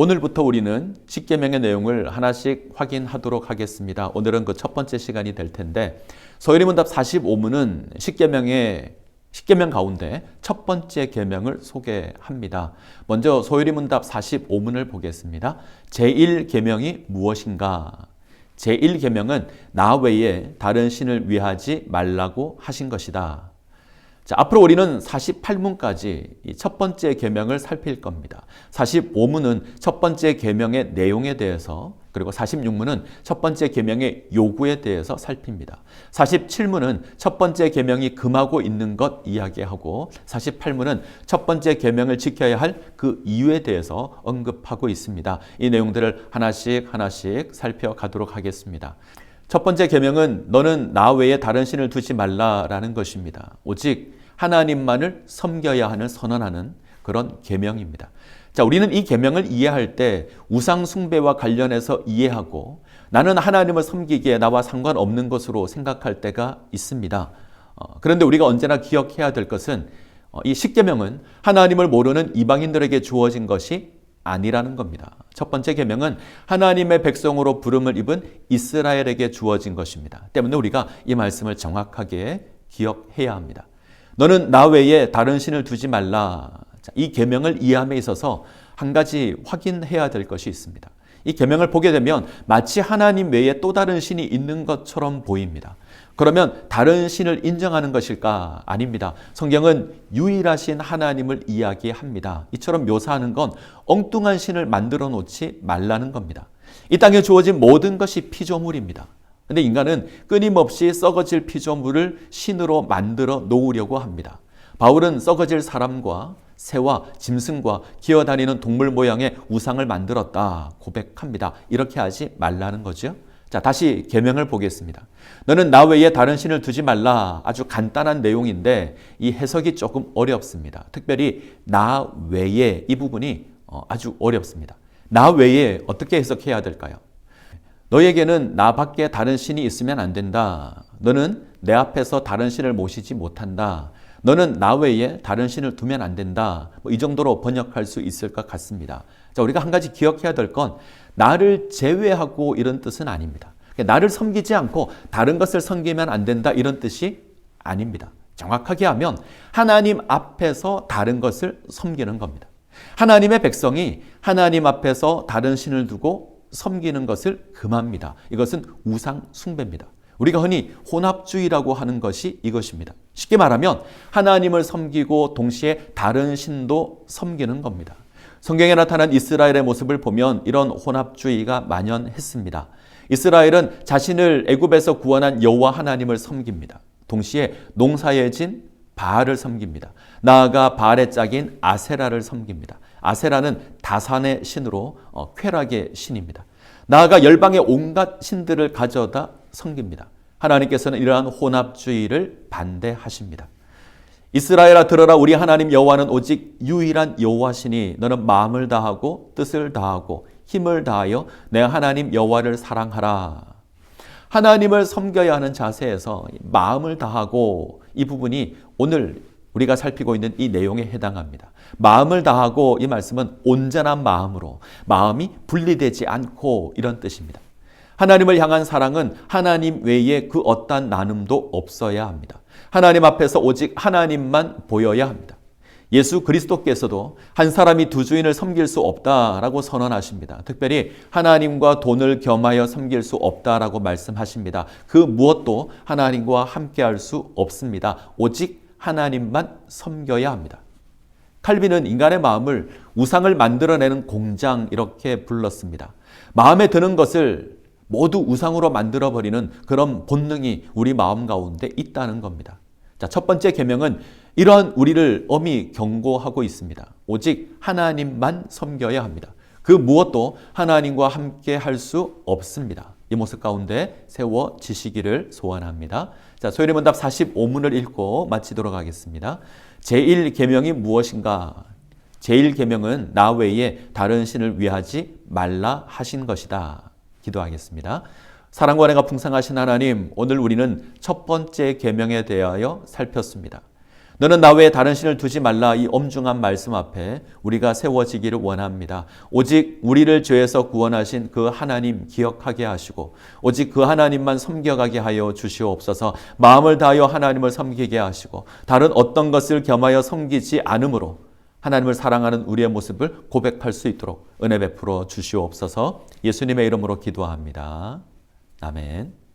오늘부터 우리는 십계명의 내용을 하나씩 확인하도록 하겠습니다. 오늘은 그 첫 번째 시간이 될 텐데 소요리 문답 45문은 십계명의 십계명 가운데 첫 번째 계명을 소개합니다. 먼저 소요리 문답 45문을 보겠습니다. 제1계명이 무엇인가? 제1계명은 나 외에 다른 신을 위하지 말라고 하신 것이다. 자, 앞으로 우리는 48문까지 첫 번째 계명을 살필 겁니다. 45문은 첫 번째 계명의 내용에 대해서 그리고 46문은 첫 번째 계명의 요구에 대해서 살핍니다. 47문은 첫 번째 계명이 금하고 있는 것 이야기하고 48문은 첫 번째 계명을 지켜야 할 그 이유에 대해서 언급하고 있습니다. 이 내용들을 하나씩 하나씩 살펴가도록 하겠습니다. 첫 번째 계명은 너는 나 외에 다른 신을 두지 말라라는 것입니다. 오직 하나님만을 섬겨야 하는 선언하는 그런 계명입니다. 자, 우리는 이 계명을 이해할 때 우상 숭배와 관련해서 이해하고 나는 하나님을 섬기기에 나와 상관없는 것으로 생각할 때가 있습니다. 어, 그런데 우리가 언제나 기억해야 될 것은 어, 이 십계명은 하나님을 모르는 이방인들에게 주어진 것이 아니라는 겁니다. 첫 번째 계명은 하나님의 백성으로 부름을 입은 이스라엘에게 주어진 것입니다. 때문에 우리가 이 말씀을 정확하게 기억해야 합니다. 너는 나 외에 다른 신을 두지 말라. 이 계명을 이해함에 있어서 한 가지 확인해야 될 것이 있습니다. 이 계명을 보게 되면 마치 하나님 외에 또 다른 신이 있는 것처럼 보입니다. 그러면 다른 신을 인정하는 것일까? 아닙니다. 성경은 유일하신 하나님을 이야기합니다. 이처럼 묘사하는 건 엉뚱한 신을 만들어 놓지 말라는 겁니다. 이 땅에 주어진 모든 것이 피조물입니다. 근데 인간은 끊임없이 썩어질 피조물을 신으로 만들어 놓으려고 합니다. 바울은 썩어질 사람과 새와 짐승과 기어다니는 동물 모양의 우상을 만들었다 고백합니다. 이렇게 하지 말라는 거죠. 자, 다시 계명을 보겠습니다. 너는 나 외에 다른 신을 두지 말라. 아주 간단한 내용인데 이 해석이 조금 어렵습니다. 특별히 나 외에 이 부분이 어, 아주 어렵습니다. 나 외에 어떻게 해석해야 될까요? 너에게는 나밖에 다른 신이 있으면 안 된다. 너는 내 앞에서 다른 신을 모시지 못한다. 너는 나 외에 다른 신을 두면 안 된다. 뭐 이 정도로 번역할 수 있을 것 같습니다. 자, 우리가 한 가지 기억해야 될 건 나를 제외하고 이런 뜻은 아닙니다. 그러니까 나를 섬기지 않고 다른 것을 섬기면 안 된다 이런 뜻이 아닙니다. 정확하게 하면 하나님 앞에서 다른 것을 섬기는 겁니다. 하나님의 백성이 하나님 앞에서 다른 신을 두고 섬기는 것을 금합니다. 이것은 우상 숭배입니다. 우리가 흔히 혼합주의라고 하는 것이 이것입니다. 쉽게 말하면 하나님을 섬기고 동시에 다른 신도 섬기는 겁니다. 성경에 나타난 이스라엘의 모습을 보면 이런 혼합주의가 만연했습니다. 이스라엘은 자신을 애굽에서 구원한 여호와 하나님을 섬깁니다. 동시에 농사의 진 바알을 섬깁니다. 나아가 바알의 짝인 아세라를 섬깁니다. 아세라는 다산의 신으로 어, 쾌락의 신입니다. 나아가 열방의 온갖 신들을 가져다 섬깁니다. 하나님께서는 이러한 혼합주의를 반대하십니다. 이스라엘아 들어라 우리 하나님 여호와는 오직 유일한 여호와시니 너는 마음을 다하고 뜻을 다하고 힘을 다하여 내 하나님 여호와를 사랑하라. 하나님을 섬겨야 하는 자세에서 마음을 다하고 이 부분이 오늘 우리가 살피고 있는 이 내용에 해당합니다. 마음을 다하고 이 말씀은 온전한 마음으로 마음이 분리되지 않고 이런 뜻입니다. 하나님을 향한 사랑은 하나님 외에 그 어떠한 나눔도 없어야 합니다. 하나님 앞에서 오직 하나님만 보여야 합니다. 예수 그리스도께서도 한 사람이 두 주인을 섬길 수 없다라고 선언하십니다. 특별히 하나님과 돈을 겸하여 섬길 수 없다라고 말씀하십니다. 그 무엇도 하나님과 함께 할 수 없습니다. 오직 하나님만 섬겨야 합니다. 칼빈은 인간의 마음을 우상을 만들어내는 공장 이렇게 불렀습니다. 마음에 드는 것을 모두 우상으로 만들어버리는 그런 본능이 우리 마음 가운데 있다는 겁니다. 자, 첫 번째 계명은 이러한 우리를 엄히 경고하고 있습니다. 오직 하나님만 섬겨야 합니다. 그 무엇도 하나님과 함께 할 수 없습니다. 이 모습 가운데 세워지시기를 소원합니다. 자, 소연의 문답 45문을 읽고 마치도록 하겠습니다. 제1계명이 무엇인가? 제1계명은 나 외에 다른 신을 위하지 말라 하신 것이다. 기도하겠습니다. 사랑과 은혜가 풍성하신 하나님, 오늘 우리는 첫 번째 계명에 대하여 살폈습니다. 너는 나 외에 다른 신을 두지 말라 이 엄중한 말씀 앞에 우리가 세워지기를 원합니다. 오직 우리를 죄에서 구원하신 그 하나님 기억하게 하시고 오직 그 하나님만 섬겨가게 하여 주시옵소서 마음을 다하여 하나님을 섬기게 하시고 다른 어떤 것을 겸하여 섬기지 않으므로 하나님을 사랑하는 우리의 모습을 고백할 수 있도록 은혜 베풀어 주시옵소서 예수님의 이름으로 기도합니다. 아멘.